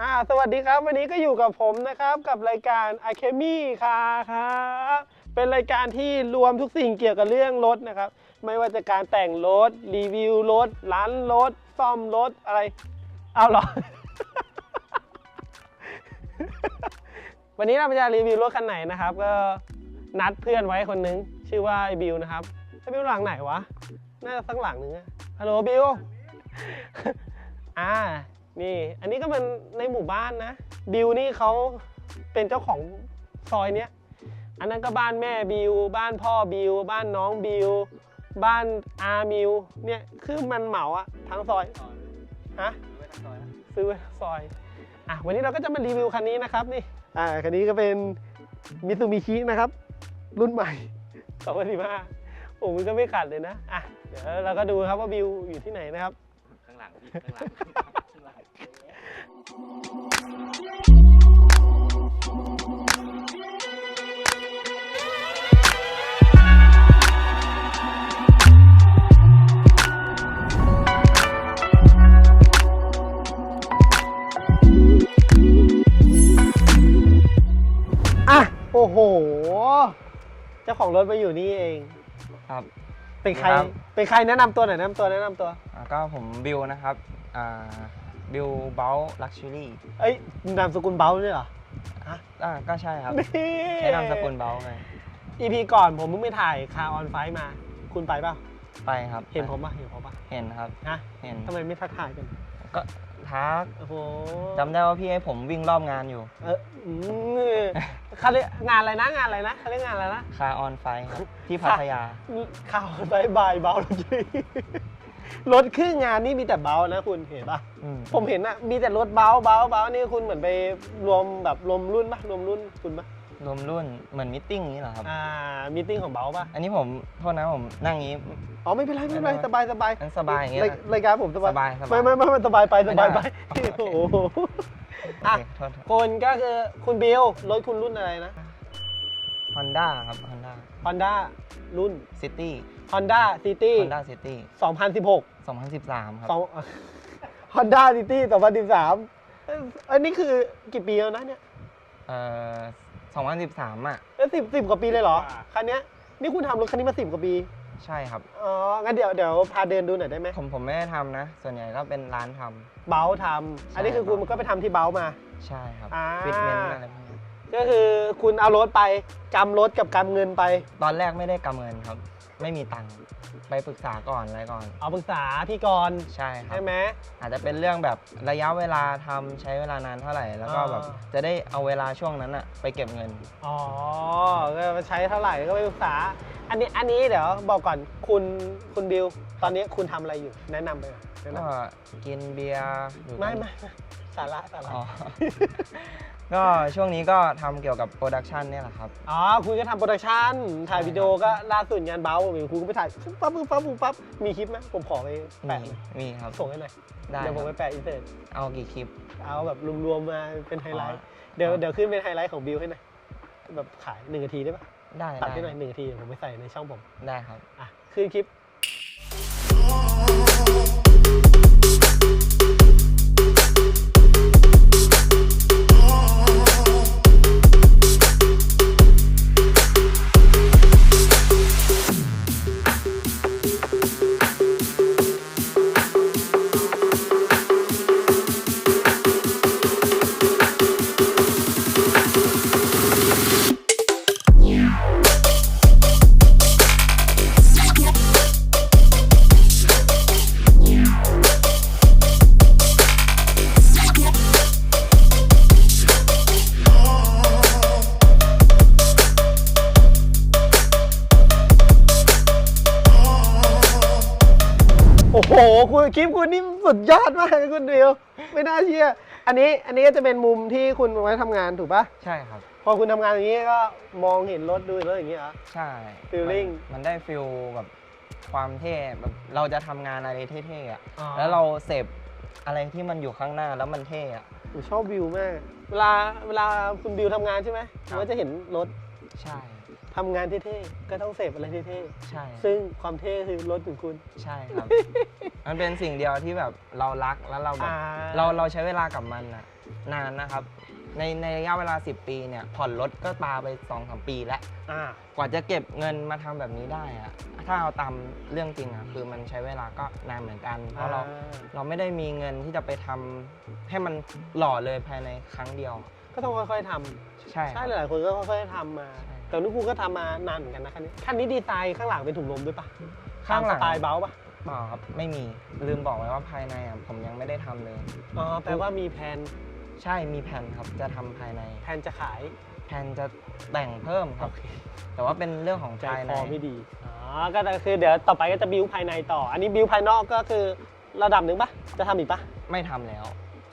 อ่าสวัสดีครับ วันนี้ก็อยู่กับผมนะครับกับรายการ a c a d e m y ค่ะครับเป็นรายการที่รวมทุกสิ่งเกี่ยวกับเรื่องรถนะครับ ไม่ว่าจะการแต่งรถ รีวิวรถ ร้านรถ ซ่อมรถ อะไร เอาหรอ วันนี้เราจะรีวิวรถคันไหนนะครับ ก็นัดเพื่อนไว้คนนึง ชื่อว่าไอบิวนะครับไอบิวหลังไหนวะ น่าจะสักหลังนึงอะฮัลโหลบิวอ่า นี่ อันนี้ก็เป็นในหมู่บ้านนะ บิวนี่เขาเป็นเจ้าของซอยเนี้ย อันนั้นก็บ้านแม่บิว บ้านพ่อบิว บ้านน้องบิว บ้านอามิว เนี่ย คือมันเหมาอะทั้งซอย ฮะ ซื้อไว้ทั้งซอย อะ วันนี้เราก็จะมารีวิวคันนี้นะครับนี่ อ่า คันนี้ก็เป็นมิตซูบิชินะครับ รุ่นใหม่2015ผมมันก็ไม่ขัดเลยนะ อะ เดี๋ยวเราก็ดูครับว่าบิวอยู่ที่ไหนนะครับ ข้างหลังพี่ข้างหลังข้างหลัง อะ โอ้โห เจ้าของรถมาอยู่นี่เอง ครับ เป็นใคร ครับ เป็นใครแนะนำตัวหน่อยแนะนำตัวแนะนำตัว อ่าก็ผมบิวนะครับอ่า บิวเบลลักชัวรี่เอ้ยนามสกุลเบลเนี่ยเหรออ่าก็ใช่ครับนี่ใช้นามสกุลเบลไงอีพีก่อนผมเพิ่งไปถ่ายคาออนไฟมา คุณไปเปล่าไปครับ เห็นผมปะเห็นผมปะเห็นครับฮะเห็นทำไมไม่ทักทายกัน ก็ทักโอ้โหจำได้ว่าพี่ให้ผมวิ่งรอบงานอยู่ เอออืมเขาเรียกงานอะไรนะงานอะไรนะเขาเรียกงานอะไรนะคาออนไฟครับที่พัทยาข่าวบายบายเบาจริง รถครึ่งงานนี่มีแต่เบานะคุณเห็นปะอืมผมเห็นอะมีแต่รถเบาเบาเบานี่คุณเหมือนไปรวมแบบรวมรุ่นปะรวมรุ่นคุณปะรวมรุ่นเหมือนมิทติ้งนี้เหรอครับ อ่ามีติ้งของเบาปะอันนี้ผมโทษนะผมนั่งอย่างนี้ อ๋อไม่เป็นไรไม่เป็นไรไม่สเป็นไรบายสบายอันสบายอย่างเงี้ยรายนะรายการผมสบายสบายสบายไม่ไม่ไม่ไม่สบายไปสบายไปไม่ได้ โอ้โหโออะเคโทษคนก็คือคุณบิลรถคุณรุ่นอะไรนะฮอนด้าครับฮอนด้า Honda รุ่นซิตี้ Honda City ฮอนด้าซิตี้2016 2013 ครับ สอง Honda City 2013เอ้ยอันนี้คือกี่ปีแล้วนะเนี่ยเอ่อ2013 อะเอ้สิบสิบกว่าปีเลยเหรอ คันเนี้ยนี่คุณทำรถคันนี้มาสิบกว่าปี ใช่ครับ อ๋อ งั้นเดี๋ยวเดี๋ยวพาเดินดูหน่อยได้ไหมผมผมไม่ได้ทำนะ ส่วนใหญ่ก็เป็นร้านทำเบลทำอันนี้คือคุณใช่ก็ไปทำที่เบลมาใช่ครับอ่า ฟิตเมนต์อะไรพวกนี้ก็คือคุณเอารถไปกำรถกับกำเงินไป ตอนแรกไม่ได้กำเงินครับ ไม่มีตังค์ไปปรึกษาก่อนอะไรก่อน เอาปรึกษาพี่กรณ์ใช่ครับ ใช่ไหม อาจจะเป็นเรื่องแบบระยะเวลาทำใช้เวลานานเท่าไหร่ แล้วก็อ่า แบบจะได้เอาเวลาช่วงนั้นอะไปเก็บเงิน อ๋อก็ใช้เท่าไหร่ก็ไปปรึกษา อันนี้อันนี้เดี๋ยวบอกก่อนคุณคุณบิว ตอนนี้คุณทำอะไรอยู่แนะนำไปก่อนแนะนก็กินเบียร์อยู่ำไม่ไม่ไม่สาระสาระ อ๋อ ก็ช่วงนี้ก็ทำเกี่ยวกับโปรดักชันเนี่ยแหละครับ อ๋อ คุณก็ทำโปรดักชันถ่ายวิดีโอก็ล่าสุดงานเบลผมเห็นคุณก็ไปถ่ายปุ๊บปั๊บปุ๊บปั๊บปุ๊บปั๊บมีคลิปไหมผมขอไปแปะมีหน่อยมีครับ ส่งให้หน่อยได้เดี๋ยวคผรัมบไปแปะอินเสิร์ตเอากี่คลิป เอาแบบรวมๆมาเป็นไฮไลท์อ๋อเดี๋ยวอ๋อ เดี๋ยวขึ้นเป็นไฮไลท์ของบิวให้หน่อยแบบขายหนึ่งนาทีได้ปะได้ตัดได้ให้หน่อยหนึ่งนาทีเดี๋ยวผมไปใส่ในช่องผมได้ครับ อะขึ้นคลิป โอ้โหคุณคลิปคุณนี่สุดยอดมากเลยคุณบิวไม่น่าเชื่อ อันนี้อันนี้ก็จะเป็นมุมที่คุณเอาไว้ทำงานถูกปะใช่ครับ พอคุณทำงานอย่างนี้ก็มองเห็นรถดูรถอย่างนี้เหรอ ใช่ Feeling มันมันได้ฟิลแบบความเท่แบบเราจะทำงานอะไรเท่ๆอะอ๋อ แล้วเราเสพอะไรที่มันอยู่ข้างหน้าแล้วมันเท่อะผมชอบวิวมาก เวลาเวลาคุณบิวทำงานใช่ไหมครัมับนก็จะเห็นรถ ใช่ ทำงานเท่ๆก็ต้องเสพอะไรเท่ใช่ๆซึ่งความเท่คือรถของคุณ ใช่ครับ มันเป็นสิ่งเดียวที่แบบเรารักแล้วเราแบบอ่า เราเราใช้เวลากับมันอะนานนะครับ ในในระยะเวลา 10 ปีเนี่ยผ่อนรถก็ปาไป2อสปีแล้ว อ่ากว่าจะเก็บเงินมาทำแบบนี้ได้อะถ้าเอาตามเรื่องจริงอะคือมันใช้เวลาก็นานเหมือนกัน เพราะเราเราไม่ได้มีเงินที่จะไปทำให้มันหล่อเลยภายในครั้งเดียว ก็ต้องค่อยๆทำใช่ใช่ครับ หลายๆคนก็ค่อยๆทำมา ใช่ แต่นุกูก็ทำมานานเหมือนกันนะคันนี้คันนี้ดีไซน์ข้างหลังเป็นถุงลมด้วยปะข้างหลังตมสไตล์เบลปะเปล่าครับไม่มีลืมบอกไว้ว่าภายในอะผมยังไม่ได้ทำเลยอ๋อแปลว่ามีแผนใช่มีแผนครับจะทำภายในแผนจะขายแผนจะแต่งเพิ่มครับ แต่ว่าเป็นเรื่องของใจภายคในอไม่ดีอ๋อก็คือเดี๋ยวต่อไปก็จะบิวภายในต่อ อันนี้บิวภายนอกก็คือระดับหนึ่งปะจะทำอีกปะไม่ทำแล้ว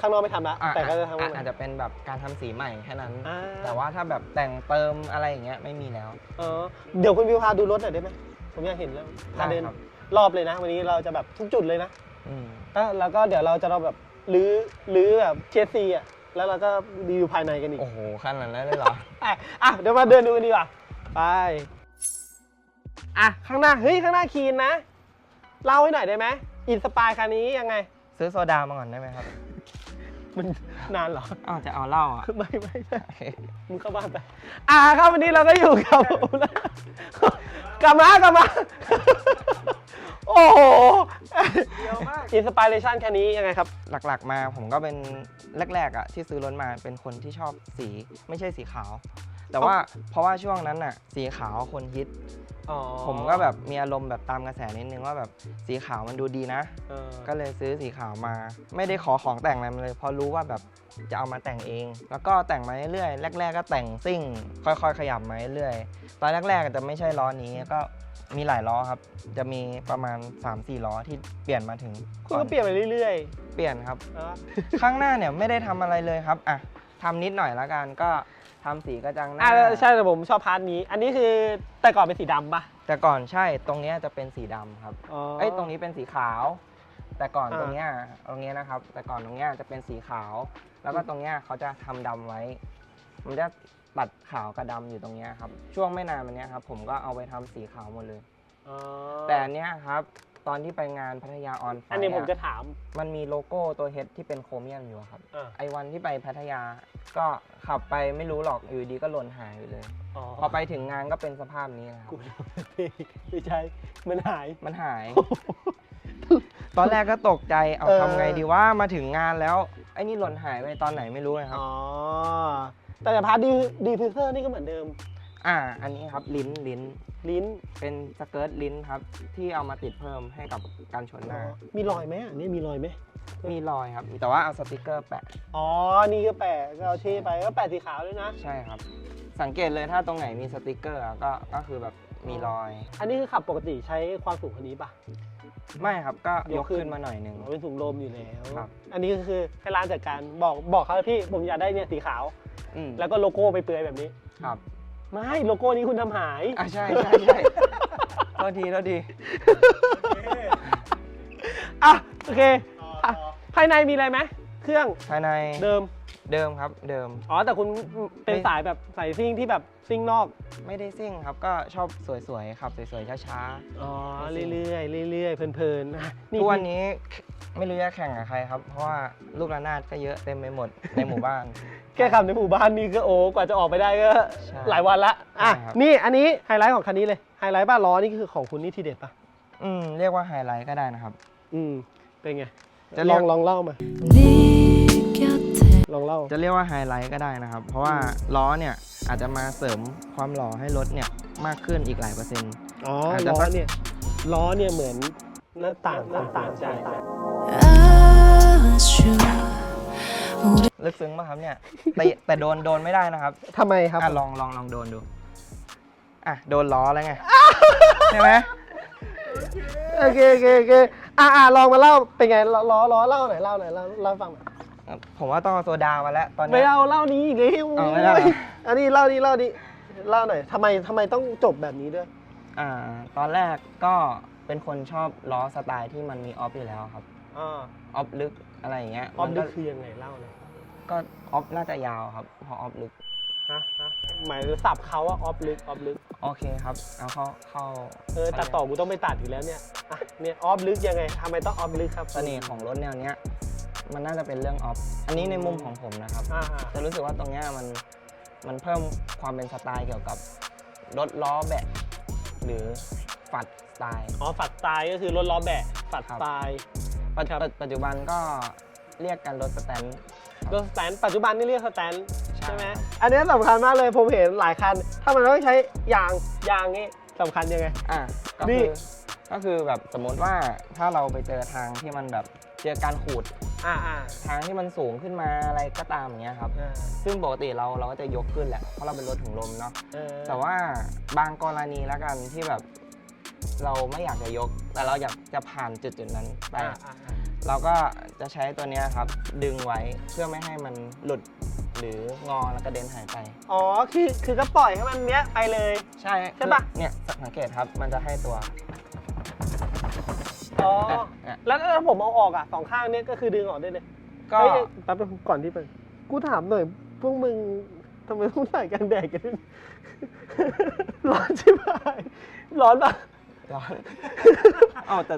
ข้างนอกไม่ทำละ อะแต่ก็จะทำอะอาจจะเป็นแบบการทำสีใหม่แค่นั้น อ่าแต่ว่าถ้าแบบแต่งเติมอะไรอย่างเงี้ยไม่มีแล้ว อ๋อเดี๋ยวคุณบิวพาดูรถหน่อยได้ไหมผมอยากเห็นแล้วพาเดินได้ครับ รอบเลยนะ วันนี้เราจะแบบทุกจุดเลยนะอืมแล้วแล้วก็เดี๋ยวเราจะเราแบบรื้อรื้อแบบเชสซีอะแล้วเราก็รีวิวภายในกันอีก โอ้โหขนาดนั้นเลยเหรอ อะอะเดี๋ยวมาเดินดูกันดีกว่า ไป อะ ข้างหน้า เฮ้ย ข้างหน้าคีนนะ เล่าให้หน่อยได้ไหม อินสปายคันนี้ยังไง ซื้อโซดามาก่อนได้ไหมครับ มันนานเหรออ้าวจะเอาเหล้าอะ ไม่ไม่ใช่โอเคมึงเข้าบ้านไป อะครับวันนี้เราก็อยู่กับกลับมากลับมา โอ้โหอินสปายเลชันแค่นี้ยังไงครับ หลักๆมาผมก็เป็นแรกๆอะที่ซื้อรถมาเป็นคนที่ชอบสีไม่ใช่สีขาว แต่ว่าเพราะว่าช่วงนั้นอะสีขาวคนฮิต อ๋อผมก็แบบมีอารมณ์แบบตามกระแสนิดนึงว่าแบบสีขาวมันดูดีนะ เออก็เลยซื้อสีขาวมา ไม่ได้ขอของแต่งอะไรมาเลยเพราะรู้ว่าแบบจะเอามาแต่งเอง แล้วก็แต่งมาเรื่อยๆแรก ๆ ก็แต่งซิ่ง ค่อย ๆ ขยับมาเรื่อยๆตอนแรกๆจะไม่ใช่ล้อนี้ก็มีหลายล้อครับ จะมีประมาณ 3-4 ล้อที่เปลี่ยนมาถึงคุณก็เปลี่ยนไปเรื่อยเปลี่ยนครับๆเนอะข้างหน้าเนี่ยไม่ได้ทำอะไรเลยครับอะทำนิดหน่อยแล้วกันก็ ทำสีกระจังหน้าอะใช่แต่ผมชอบพาร์ทนี้ อันนี้คือแต่ก่อนเป็นสีดำปะแต่ก่อนใช่ตรงเนี้ยจะเป็นสีดำครับอ๋อ เอ้ยตรงนี้เป็นสีขาว แต่ก่อนอ่า ตรงเนี้ยตรงเนี้ยนะครับ แต่ก่อนตรงเนี้ยจะเป็นสีขาว แล้วก็ตรงเนี้ยเขาจะทำดำไว้ มันจะตัดขาวกับดำอยู่ตรงเนี้ยครับช่วงไม่นานมาเนี้ยครับผมก็เอาไปทำสีขาวหมดเลย อ๋อแต่อันเนี้ยครับ ตอนที่ไปงานพัทยาออนไฟอันนี้ผมจะถาม มันมีโลโก้ตัวเฮดที่เป็นโครเมียมอยู่อะครับ อะไอวันที่ไปพัทยาก็ขับไปไม่รู้หรอกอยู่ดีก็หล่นหายไปเลย อ๋อพอไปถึงงานก็เป็นสภาพนี้นะครับ กูไม่ใช่ มันหาย มันหาย ตอนแรกก็ตกใจ เอาเออ ทำไงดีว่ามาถึงงานแล้ว ไอ้นี่หล่นหายไปตอนไหนไม่รู้เลยครับ อ๋อแต่พาร์ทดีดีฟิวเซอร์นี่ก็เหมือนเดิม อ่า อันนี้ครับลิ้นลิ้นลิ้นเป็นสเกิร์ตลิ้นครับ ที่เอามาติดเพิ่มให้กับการชนหน้า มีรอยไหมอันนี้มีรอยไหมมีรอยครับ แต่ว่าเอาสติกเกอร์แปะ อ๋อ นี่ก็แปะก็เอาเช่ไปก็แปะสีขาวด้วยนะ ใช่ครับ สังเกตเลยถ้าตรงไหนมีสติกเกอร์อะก็ก็คือแบบมีรอย อันนี้คือขับปกติใช้ความสูงคันนี้ปะ ไม่ครับก็ยยกกขึ้น ขึ้นมาหน่อยหนึงอ๋อเป็นถุงลมอยู่แล้ว ครับ อันนี้ก็คือให้ร้านจัดการบอกบอกเขาเลยพี่ผมอยากได้เนี่ยสีขาว อืมแล้วก็โลโก้ไปเปลือยแบบนี้ ครับ ไม่โลโก้นี้คุณทำหาย อะใช่ใช่ใช่โทษทีโทษทีอะโอเคอะภายในมีอะไรไหมเครื่องภายในเดิมเดิมครับเดิม อ๋อแต่คุณเป็นไม่สายแบบสายซิ่งที่แบบซิ่งนอกไม่ได้ซิ่งครับก็ชอบสวยๆครับสวยๆช้าอ๋อไม่ซิ่งเรื่อยๆเรื่อยๆเพลินๆอะๆทุกวันนี้ไม่รู้จะแข่งกับใครครับ เพราะว่าลูกระนาดก็เยอะเต็มไปหมดในหมู่บ้าน แค่ขับในหมู่บ้านนี่ก็โอ้กว่าจะออกไปได้ก็หลายวันละอะนี่อันนี้ไฮไลท์ของคันนี้เลยไฮไลท์บ้านล้อนี่คือของคุณนี่ทีเด็ดปะอืมเรียกว่าไฮไลท์ก็ได้นะครับ อืมเป็นไงจะลองลองเล่ามาลองเล่าจะเรียกว่าไฮไลท์ก็ได้นะครับ เพราะว่าล้อเนี่ยอาจจะมาเสริมความหล่อให้รถเนี่ยมากขึ้นอีกหลายเปอร์เซ็นต์ อ๋ออาจจะล้สัเนี่ยล้อเนี่ยเหมือนหน้าต่างหน้าต่างใช่ ลึกซึ้งป่ะครับเนี่ยแต่แต่โดนโดนไม่ได้นะครับทำไมครับ อะลองลองลองโดนดู อะโดนล้อแล้วไงใช่ไหมโอเคโอเคโอเคอะอะลองมาเล่าเป็นไงล้อล้อล้อเล่าหน่อยเล่าหน่อยเล่าเล่าให้ฟังหน่อยผมว่าต้องเอาโซดามาแล้วตอนไม่เนี้ยเล่าเล่านี้อีกเลยเอาไม่เล่าเหรอ อันนี้เล่านี้เล่านี้เล่าหน่อยทำไมทำไมต้องจบแบบนี้ด้วย อ่า ตอนแรกก็เป็นคนชอบล้อสไตล์ที่มันมีออฟอยู่แล้วครับ อ่า ออฟลึก อะไรอย่างเงี้ยออฟมันลึก็กคือยังไงเล่าหน่อยก็ออฟน่าจะยาวครับพอออฟลึก ฮะฮะหมายถึงสับเขาว่าออฟลึกออฟลึกโอเคครับเอาเข้าเข้าเออตัดต่อกูต้องไปตัดอยู่แล้วเนี่ยอะเนี่ยออฟลึกยังไงทำไมต้องออฟลึกครับเสน่ห์ของรถแนวเนี้ยมันน่าจะเป็นเรื่องออฟอันนี้ในมุมของผมนะครับ อ่าจะรู้สึกว่าตรงเนี้ยมันมันเพิ่มความเป็นสไตล์เกี่ยวกับรถล้อแบะหรือฝัดสไตล์ อ๋อฝัดสไตล์ก็คือรถล้อแบะฝัดครัสบไตล์ ปัจครับปัจปัจจุบันก็เรียกกันรถสแตนรถสแตนปัจจุบันนี่เรียกสแตนใช่ใช่ไหมครับอันนี้สำคัญมากเลยผมเห็นหลายคัน ถ้ามันต้องใช้ยางยางนี่สำคัญยังไงอะก็นี่คือก็คือแบบสมมติว่าถ้าเราไปเจอทางที่มันแบบเจอการขูดอ่าอ่าทางที่มันสูงขึ้นมาอะไรก็ตามอย่างเงี้ยครับอ่าซึ่งปกติเราเราก็จะยกขึ้นแหละเพราะเราเป็นรถถุงลมเนาะเออแต่ว่าบางกรณีแล้วกันที่แบบ เราไม่อยากจะยก แต่เราอยากจะผ่านจุดจุดๆนั้นไป อ่าอ่าอ่าเราก็จะใช้ตัวเนี้ยครับ ดึงไว้เพื่อไม่ให้มันหลุดหรืองอแล้วก็เด็นหายไป อ๋อคือคือก็ปล่อยให้มันเนี้ยไปเลย ใช่ใช่ปะ คือเนี่ยสังเกตครับมันจะให้ตัวอ๋ออะอะแล้วถ้าผมเอาออกอะสองข้างเนี้ยก็คือดึงออกได้เลยก็เฮ้ยแป๊บนึงก่อนที่ไปกูถามหน่อย พวกมึงทำไมต้องใส่กันแดดกันด้วย ร้อนใช่ไหมร้อนปะ ร้อน เอ้าแต่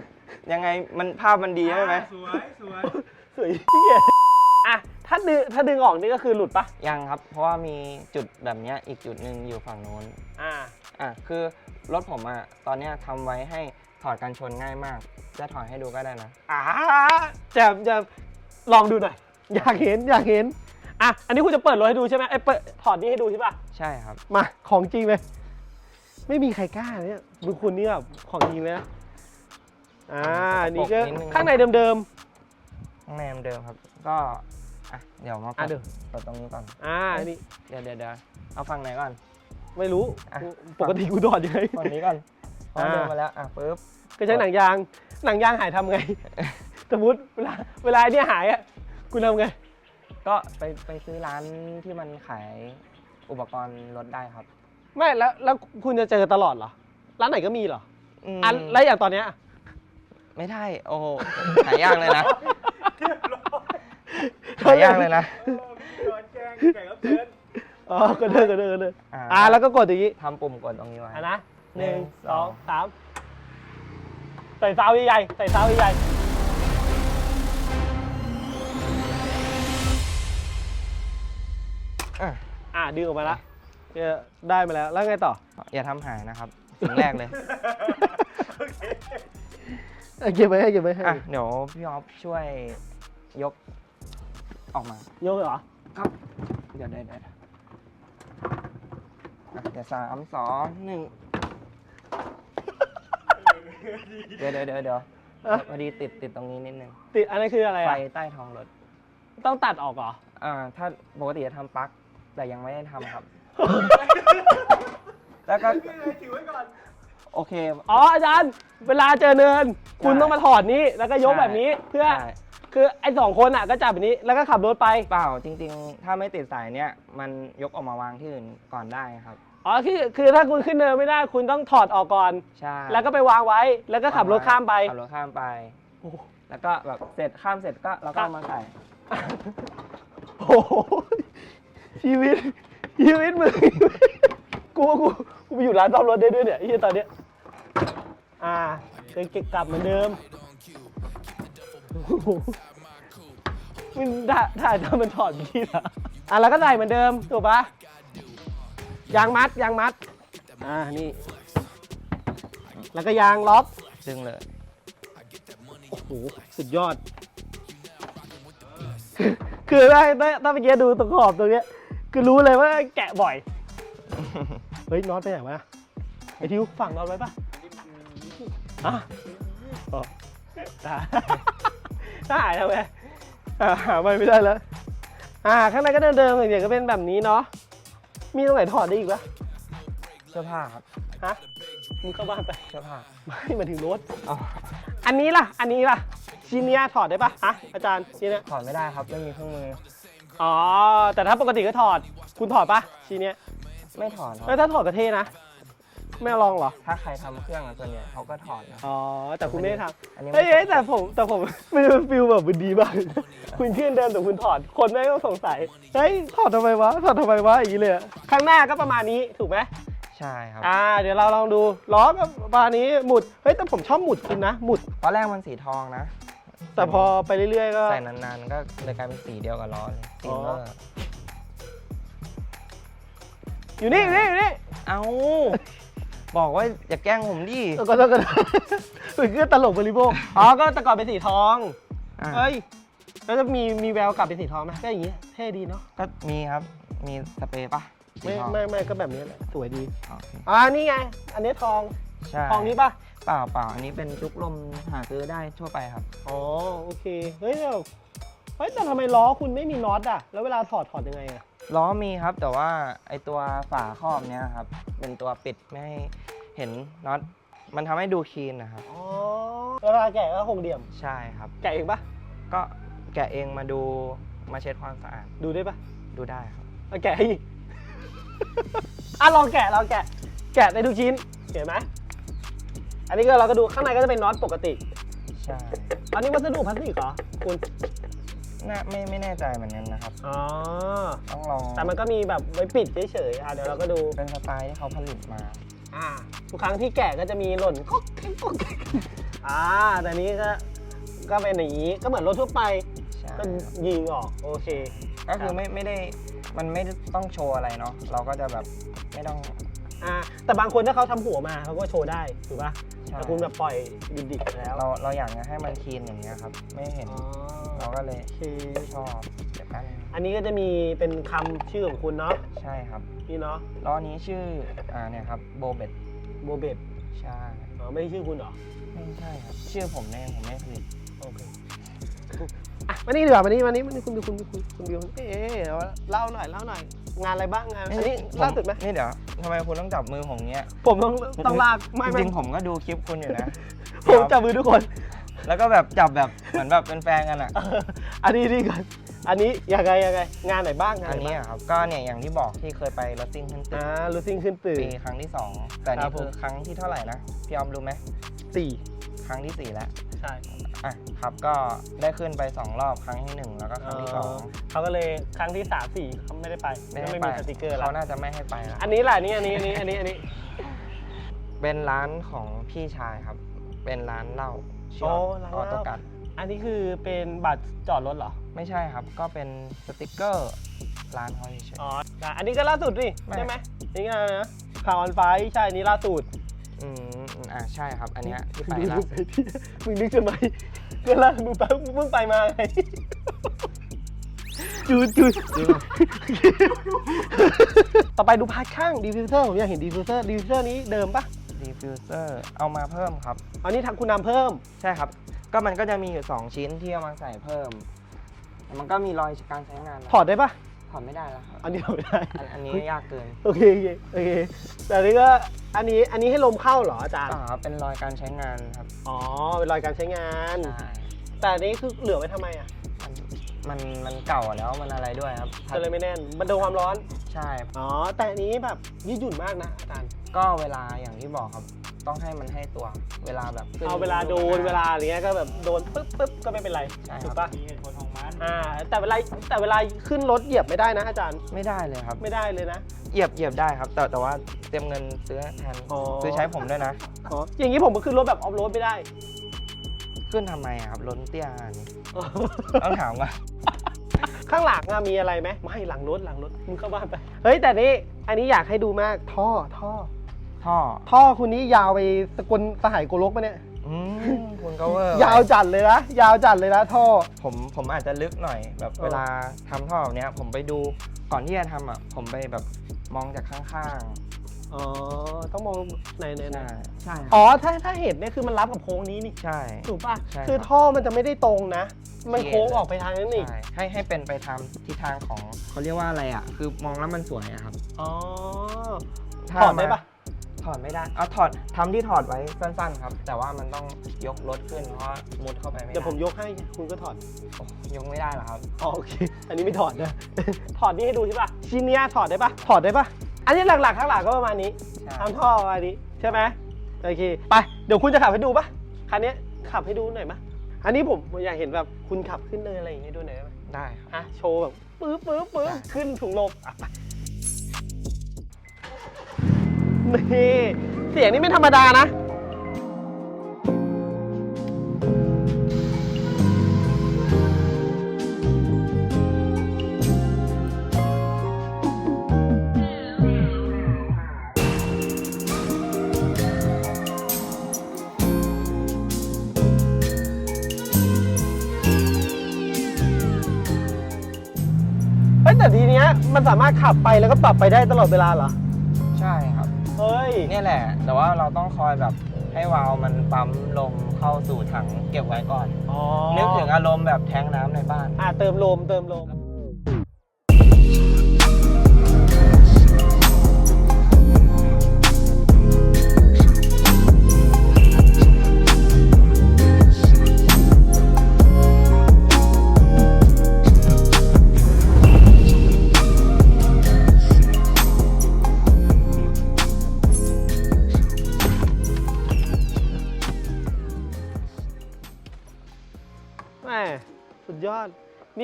ยังไงมันภาพมันดีใช่ไหมสวยสวยสวยเหี้ยอะถ้าดึงถ้าดึงออกนี่ก็คือหลุดปะยังครับ เพราะว่ามีจุดแบบเนี้ยอีกจุดหนึ่งอยู่ฝั่งนู้น อ่า อะคือรถผมอะตอนเนี้ยทำไว้ให้ถอดกันชนง่ายมาก จะถอดให้ดูก็ได้นะ อ่าจะจะลองดูหน่อย อยากเห็นอยากเห็น อะ อันนี้คุณจะเปิดรถให้ดูใช่ไหมไอ้ยเปิดถอดนี่ให้ดูใช่ปะใช่ครับ มาของจริงเลย ไม่มีใครกล้าเนี่ยดูคุณนี่แบบของจริงเลยนะอ่านี่ก็นิดนึง ข้างในเดิม ข้างในเดิมครับ ก็อะเดี๋ยวมาอะเปิดดูเปิดตรงนี้ก่อน ๆอ่านี่เดี๋ยวเดี๋ยวเดี๋ยวเอาฝั่งไหนก่อน ไม่รู้อะ ปกติกูถอดยังไง ฝั่งนี้ก่อนพออ่า เดินมาแล้ว อะปุ๊บ ก็ใช้หนังยาง หนังยางหายทำไง สมมติเวลาเวลาไอ้เนี่ยหายอะคุณทำไง ก็ไปไปซื้อร้านที่มันขายอุปกรณ์รถได้ครับ ไม่แล้วแล้วคุณจะเจอตลอดเหรอ ร้านไหนก็มีเหรอมอันแล้วอย่างตอนเนี้ย ไม่ได้ โอ้โหหายากเลยนะหายากเลยนะ โดนแกล้งแก่รับเชิญอ๋อก็เดินก็เดินก็เดินอ่า อ่าแล้วก็กดอย่างนี้ทำปุ่มกดตรงนี้ไว้ อะนะหนึ่งหนึ่งสองสองสามใส่ซาวใหญ่ๆใส่ซาวใหญ่อะ ๆอะดึงออกมาละ เนี่ยได้มาแล้ว แล้วไงต่อ อย่าทำหายนะครับสิ่งแรกเลย เอาเก็บไว้ให้เก็บไว้ให้อะ เดี๋ยวพี่ออฟช่วยยกออกมา ยกเลยเหรอครับเดี๋ยวเดี๋ยวเดี๋ยวอะเดี๋ยวสามสองหนึ่งเดี๋ยวเดี๋ยวเดี๋ยวเดี๋ยวอะ พอดีติดติดตรงนี้นิดนึงติดอันนั้นคืออะไรไฟอะใต้ท้องรถ ต้องตัดออกเหรอ อ่า ถ้าปกติจะทำปลั๊กแต่ยังไม่ได้ทำครับ แล้วก็นี่เลยถือไว้ก่อนโอเค อ๋ออาจารย์ เวลาเจอเนิน คุณใช่ต้องมาถอดนี้แล้วก็ยกใช่แบบนี้เพื่อ ใช่ คือไอ้สองคนอะก็จับแบบนี้แล้วก็ขับรถไป เปล่าจริง ๆ ถ้าไม่ติดสายเนี่ยมันยกออกมาวางที่อื่นก่อนได้ครับ อ๋อคือคือถ้าคุณขึ้นเนินไม่ได้คุณต้องถอดออกก่อน ใช่แล้วก็ไปวางไว้แล้วก็ขับรถข้ามไป ขับรถข้ามไป โอ้โห แล้วก็แบบเสร็จข้ามเสร็จก็เราก็เอามาใส่ โอ้โหชีวิต ชีวิตมึงกูว่ากูกูไปอยู่ร้านซ่อมรถได้ด้วยเนี่ยไอ้เหี้ยตอนเนี้ยอ่าเคยเก็บกลับเหมือนเดิมโอ้โหมึงถ่ายถ่ายทำมันถอดพี่เหรออะแล้วก็ใส่เหมือนเดิมถูกปะยางมัดยางมัดอ่านี่ แล้วก็ยางล็อกดึงเลย โอ้โหสุดยอด คือถ้าถ้าถ้าเมื่อกี้ดูตรงขอบตรงเนี้ย คือรู้เลยว่าแกะบ่อย เฮ้ยน็อตไปไหนวะไอทิวฝั่งน็อตไว้ปะอะอ๋อได้ถ้าหายทำไงอ่าหาไปไม่ได้แล้ว อ่า ข้างในก็เดิมๆอย่างเดียวก็เป็นแบบนี้เนาะ มีตรงไหนถอดได้อีกปะเสื้อผ้าครับ ฮะ มึงเข้าบ้านไป เสื้อผ้า ไม่มาถึงรถอ๋ออันนี้ล่ะ อันนี้ล่ะ ชิ้นเนี้ยถอดได้ปะฮะอาจารย์ชิ้นเนี้ยถอดไม่ได้ครับ ไม่มีเครื่องมือ อ๋อ แต่ถ้าปกติก็ถอด คุณถอดปะชิ้นเนี้ยไม่ถอดคเอ้ยรับถ้าถอดก็เท่นะ ไม่เอาลองเหรอ ถ้าใครทำเครื่องอะส่วนใหญ่เขาก็ถอดนะ อ๋อ แต่คุณไม่ได้ทอันนี้ำไม่เฮ้ยถอดเฮ้ยแต่ผมแต่ผม มันเป็นฟิลแบบมันดีมาก คุณขึ้นเดินแต่คุณถอด คนไม่ต้องสงสัย เฮ้ย ถอดทำไมวะ ถอดทำไมวะ อย่างนี้เลยอะข้างหน้าก็ประมาณนี้ถูกไหม ใช่ครับ อ่า เดี๋ยวเราลองดู ล้อก็ประมาณนี้ หมุด เฮ้ย แต่ผมชอบหมุดคุณนะ หมุด ตอนแรกมันสีทองนะ แต่พอไปเรื่อยๆ ก็ ใส่นานๆ ก็เลยกลายเป็นสีเดียวกับล้อเลยซิลเวอร์อยู่นี่อยู่นี่อยู่นี่เอาบอกว่าอย่าแกล้งผมดิเออก็ต้องกันเป็นเครื่องตลกบริโภคอ๋อก็แต่ก่อนเป็นสีทองอะเอ้ยแล้วจะมีมีแววกลับเป็นสีทองไหมก็อย่างงี้เท่ดีเนาะก็มีครับ มีสเปรย์ปะสีไม่ทองไม่ไม่ก็แบบนี้แหละสวยดีโอเคอ่านี่ไง อันนี้ทอง ใช่ทองนี้ปะเปล่าเปล่าอันนี้เป็นจุกลมหาซื้อได้ทั่วไปครับ อ๋อ โอเค เฮ้ยเดี๋ยวเฮ้ยแต่ทำไมล้อคุณไม่มีน็อตอะแล้วเวลาถอดถอดยังไงอะล้อมีครับแต่ว่าไอตัวฝาครอบเนี้ยครับ เป็นตัวปิดไม่ให้เห็นน็อตมันทำให้ดูคลีนนะครับ อ๋อ เวลาแกะก็คงเดี่ยม ใช่ครับ แกะเองปะก็แกะเองมาดูมาเช็ดความสะอาดดูได้ปะดูได้ครับ เอาแกะให้อีก อะลองแกะลองแกะ แกะในทุกชิ้นเห็นไหม อันนี้ก็เราก็ดูข้างในก็จะเป็นน็อตปกติ ใช่อันนี้วัสดุพลาสติกเหรอคุณน่าไม่ไม่แน่ใจเหมือนกันนะครับ อ๋อ ต้องลองแต่มันก็มีแบบไว้ปิดเฉยๆอะเดี๋ยวเราก็ดู เป็นสไตล์ที่เขาผลิตมา อ่า ทุกครั้งที่แกะก็จะมีหล่นก๊อกแก๊กก๊อกแก๊กอ่า แต่นี้ก็ ก็เป็นอย่างนี้ ก็เหมือนรถทั่วไปใช่ก็ยิงออก โอเค ก็คือไม่ไม่ได้ มันไม่ได้ต้องโชว์อะไรเนาะ เราก็จะแบบไม่ต้อง อ่าแต่บางคนถ้าเขาทำหัวมาเขาก็โชว์ได้ถูกปะใช่แต่คุณแบบปล่อยดิบๆไปแล้วเราเราอยากจะให้มันคลีนอย่างเงี้ยครับ ไม่เห็น อ๋อเราก็เลยโอเคชอบเดี๋ยวแป๊บนึงอันนี้ก็จะมีเป็นคำชื่อของคุณเนาะใช่ครับนี่เนาะล้อนี้ชื่ออ่าเนี่ยครับโบเบตโบเบตใช่อ๋อไม่ใช่ชื่อคุณเหรอไม่ใช่ครับ ชื่อผมเองผมไม่ผลิตโอเค อะมานี่ดีกว่ามานี่มานี่มานี่คุณบิวคุณบิวคุณคุณบิวเอ๊ะเดี๋ยวเล่าหน่อยเล่าหน่อย งานอะไรบ้างงานอันนี้ผมล่าสุดไหมนี่เดี๋ยวทำไมคุณต้องจับมือผมเงี้ย ผมต้องต้องลากไม่จไม่ริงๆผมก็ดูคลิปคุณอยู่นะ ผมจับมือทุกคน แล้วก็แบบจับแบบเหมือนแบบเป็นแฟนกันอะเอออันนี้นี่ก่อนอันนี้ยังไงยังไงงานไหนบ้างงานอันไหนนี้บ้างอะครับก็เนี่ยอย่างที่บอกที่เคยไปรถซิ่งขึ้นตึกอ่าลูซิ่งขึ้นตื่น ปีครั้งที่สองแต่ครันี่บผม คือครั้งที่เท่าไหร่นะพี่ออมรู้ไหมสี่ครั้งที่สี่แล้ว ใช่ อะครับก็ได้ขึ้นไปสองรอบครั้งที่หนึ่งแล้วก็ครั้งที่สองเขาก็เลยครั้งที่สามสี่เขาไม่ได้ไปไม่ก็ให้ไม่ไปมีสติกเกอร์แล้วเขาน่าจะไม่ให้ไปแล้วอันนี้แหละนี่อันนี้อันนี้อันนี้อันนี้เป็นร้านของพี่ชายครับ เป็นร้านเหล้าชื่โอ้อร้านอเหอล้าโตกัด อันนี้คือเป็นบัตรจอดรถเหรอไม่ใช่ครับ ก็เป็นสติกเกอร์ร้านเขาเฉย อ๋ออะอันนี้ก็ล่าสุดนี่ไม่ ใช่ไหมนี่ไงนะข่าวออนไฟใช่อันนี้ล่าสุดๆอืม อ่าใช่ครับ อันเนี้ยที่ไปมึงล่านึกสุดมึงนึกทำไมก็ล่ามึงไปมึงเพิ่งไปมาไงจูดจูดต่อไปดูพาร์ทข้างดีฟิวเซอร์ผมอยากเห็นดีฟิวเซอร์ดีฟิวเซอร์นี้เดิมปะดีฟิวเซอร์เอามาเพิ่มครับ อันนี้ทางคุณนำเพิ่มใช่ครับ ก็มันก็จะมีอยู่ 2 ชิ้นที่เอามาใส่เพิ่มแต่มันก็มีรอยการใช้งานแล้วถอดได้ปะ ถอดไม่ได้แล้วครับอันนี้ถอดไม่ได้อันอันนี้ยากเกินโอเคโอเคโอเคแต่อันนี้ก็อันนี้อันนี้ให้ลมเข้าเหรออาจารย์อ่าเป็นรอยการใช้งานครับอ๋อเป็นรอยการใช้งาน ใช่แต่อันนี้คือเหลือไว้ทำไมอะมันมันมันเก่าแล้วมันอะไรด้วยครับก็เลยไม่แน่นมันโดนความร้อนใช่อ๋อแต่อันนี้แบบยืดหยุ่นมากนะอาจารย์ก็เวลาอย่างที่บอกครับต้องให้มันให้ตัวเวลาแบบขึ้นเอาเวลาโดนเวลาอะไรเงี้ยก็แบบโดนปึ๊บปึ๊บก็ไม่เป็นไรใช่ครับถูกปะมีเหตุผลข องมันอ่าแต่เวลาแต่เวลาขึ้นรถเหยียบไม่ได้นะอาจารย์ไม่ได้เลยครับไม่ได้เลยนะ เหยียบเหยียบได้ครับ แต่แต่ว่าเตรียมเงินซื้อแทนอ๋อ ซื้อใช้ผมด้วยนะ อ๋ออย่างนี้ผมก็ขึ้นรถแบบออฟโรดไม่ได้ ขึ้นทำไมอะครับล้นเตี้ยอันนี้ต้องถามว่า ข้างหลังอะมีอะไรไหมไม่หลังรถหลังรถมึงเข้าบ้านไปเฮ้ยแต่นี่อันนี้อยากให้ดูมากท่อท่อ ท่อท่อคุณนี้ยาวไปสกลสหายโกลกปะเนี่ย อืม คุณก็เวอร์ยาวจัดเลยนะยาวจัดเลยนะท่อ ผมผมอาจจะลึกหน่อย แบบเออเวลาทำท่อแบบเนี้ย ผมไปดูก่อนที่จะทำอะผมไปแบบมองจากข้างอ๋อ ต้องมองไหนไหนๆไหนใช่ใช่ครับ อ๋อถ้าถ้าเห็นเนี่ยคือมันรับกับโค้งนี้นี่ใช่ ถูกป่ะใช่คือครับท่อมันจะไม่ได้ตรงนะ มันเอียงโค้งออกไปทางนั้นอีกใช่ให้ให้เป็นไปตามทิศทางของเขาเรียกว่าอะไรอะ คือมองแล้วมันสวยอะครับอ๋อถ้าถอดได้ปะ ถอดไม่ได้เอาถอดทำที่ถอดไว้สั้นๆ ครับ แต่ว่ามันต้องยกรถขึ้นเพราะว่ามุดเข้าไปไม่ได้เดี๋ยวผมยกให้คุณก็ถอดโอ้ยกไม่ได้หรอครับ อ๋อโอเค อันนี้ไม่ถอดนะ ถอดนี่ให้ดูใช่ปะชิ้นเนี้ยถอดได้ปะถอดได้ปะอันนี้หลักๆข้างหลังก็ประมาณนี้ใช่ ทำท่อประมาณนี้ใช่ไหมโอเค ไป เดี๋ยวคุณจะขับให้ดูปะคันนี้ขับให้ดูหน่อยปะอันนี้ผมอยากเห็นแบบคุณขับขึ้นเนินอะไรอย่างเงี้ยดูหน่อยได้ไหมได้ครับ ฮะ โชว์แบบปื๊บปื๊บปื๊บได้ ขึ้นถุงลมอะไปี่เสียงนี่ไม่ธรรมดานะแต่ทีเนี้ยมันสามารถขับไปแล้วก็ปรับไปได้ตลอดเวลาเหรอ แหละ แต่ว่าเราต้องคอยแบบให้วาล์วมันปั๊มลมเข้าสู่ถังเก็บไว้ก่อน อ๋อนึกถึงอารมณ์แบบแทงน้ำในบ้าน อ่าเติมลมเติมลม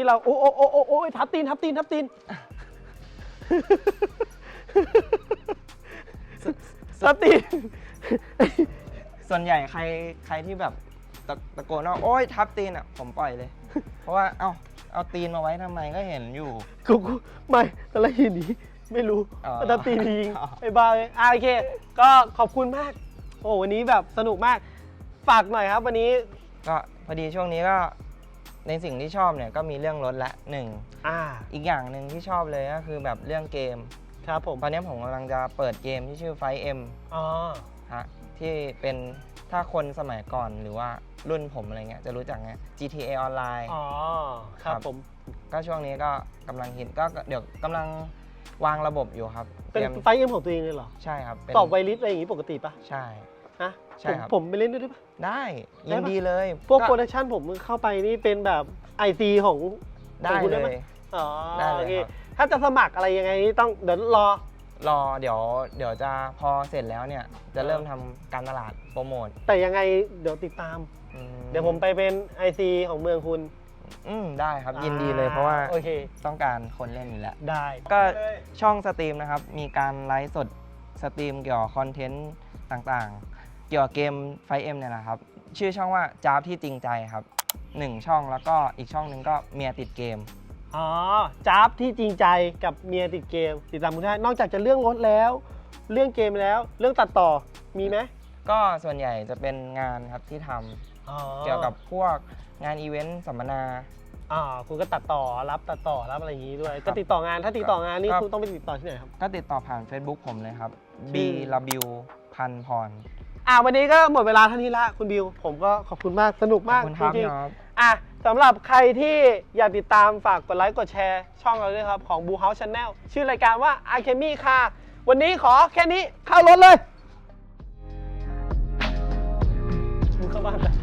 เราโอ้โอ้โอ้โอ้โอ้ยทับตีนทับตีนทับตีนทับตีนส่วนใหญ่ใครใครที่แบบตะตะโกนว่าโอ๊ยทับตีนอะผมปล่อยเลย เพราะว่าเอ้าเอาตีนมาไว้ทำไมก็เห็นอยู่ กูกูไม่ตอนแรกยินดีไม่รู้อ๋อว่าทับตีนจริงอ๋อ ไอ้บ้าเลยอะโอเค ก็ขอบคุณมาก โอ้วันนี้แบบสนุกมาก ฝากหน่อยครับ วันนี้ก็พอดีช่วงนี้ก็ ในสิ่งที่ชอบเนี่ยก็มีเรื่องรถละหนึ่งอ่าอีกอย่างหนึ่งที่ชอบเลยก็คือแบบเรื่องเกม ครับผมตอนนี้ผมกำลังจะเปิดเกมที่ชื่อไฟเอ็มอ๋อฮะที่เป็นถ้าคนสมัยก่อนหรือว่ารุ่นผมอะไรเงี้ยจะรู้จักไง GTA ออนไลน์อ๋อครับครับผม ก็ช่วงนี้ก็กำลังฮิตก็เดี๋ยวกำลังวางระบบอยู่ครับ เป็นตรียมไฟเอ็มของตัวเองเลยเหรอ ใช่ครับเป็นตอบไวริสอะไรอย่างงี้ปกติปะใช่ ฮะใช่ผมครับ ผมไปเล่นด้วยได้ปะ ได้ได้ยินปะ ดีเลยพวกก็โปรดักชันผมเข้าไปนี่เป็นแบบไอซีของ ได้ของคุณเลได้ไหม ย อ๋อได้เลยโอเคครับถ้าจะสมัครอะไรยังไงนี่ต้องเดี๋ยวรอ รอเดี๋ยวเดี๋ยวจะพอเสร็จแล้วเนี่ยจะเริ่มทำการตลาดโปรโมทแต่ยังไงเดี๋ยวติดตาม อืเดี๋ยวผมไปเป็นไอซีของเมืองคุณอืมได้ครับยินดีเลยเพราะว่าโอเค ต้องการคนเล่นอยู่แล้ว ได้ก็ช่องสตรีมนะครับ มีการไลฟ์สดสตรีมเกี่ยวกับคอนเทนต์ต่างๆ เกี่ยวกับเกมไฟเอ็มเนี่ยนะครับ ชื่อช่องว่าจ้าบที่จริงใจครับหนึ่งช่องแล้วก็อีกช่องหนึ่งก็เมียติดเกม อ๋อจ้าบที่จริงใจกับเมียติดเกม ติดตามคุณได้นอกจากจะเรื่องรถแล้ว เรื่องเกมแล้ว เรื่องตัดต่อมีไหมก็ส่วนใหญ่จะเป็นงานครับที่ทำอ๋อเกี่ยวกับพวกงานอีเวนต์สัมมนา อ่าคุณก็ตัดต่อรับตัดต่อรับอะไรอย่างนี้ด้วยครับก็ติดต่องานถ้าติดต่องานนี่ครับ คุณต้องไปติดต่อที่ไหนครับ ก็ติดต่อผ่าน Facebook ผมเลยครับ B ชื่อระบิวพันพร อ่าวันนี้ก็หมดเวลาท่านี้ละคุณบิว ผมก็ขอบคุณมากสนุกมากขอบคุจริงอะสำหรับใครที่อยากติดตามฝากกดไลค์กดแชร์ ช่องเราด้วยครับของ Blue House Channel ชื่อรายการว่า a c a m y ค่ะ วันนี้ขอแค่นี้เข้ารถเลยมึงเข้าบ้านไป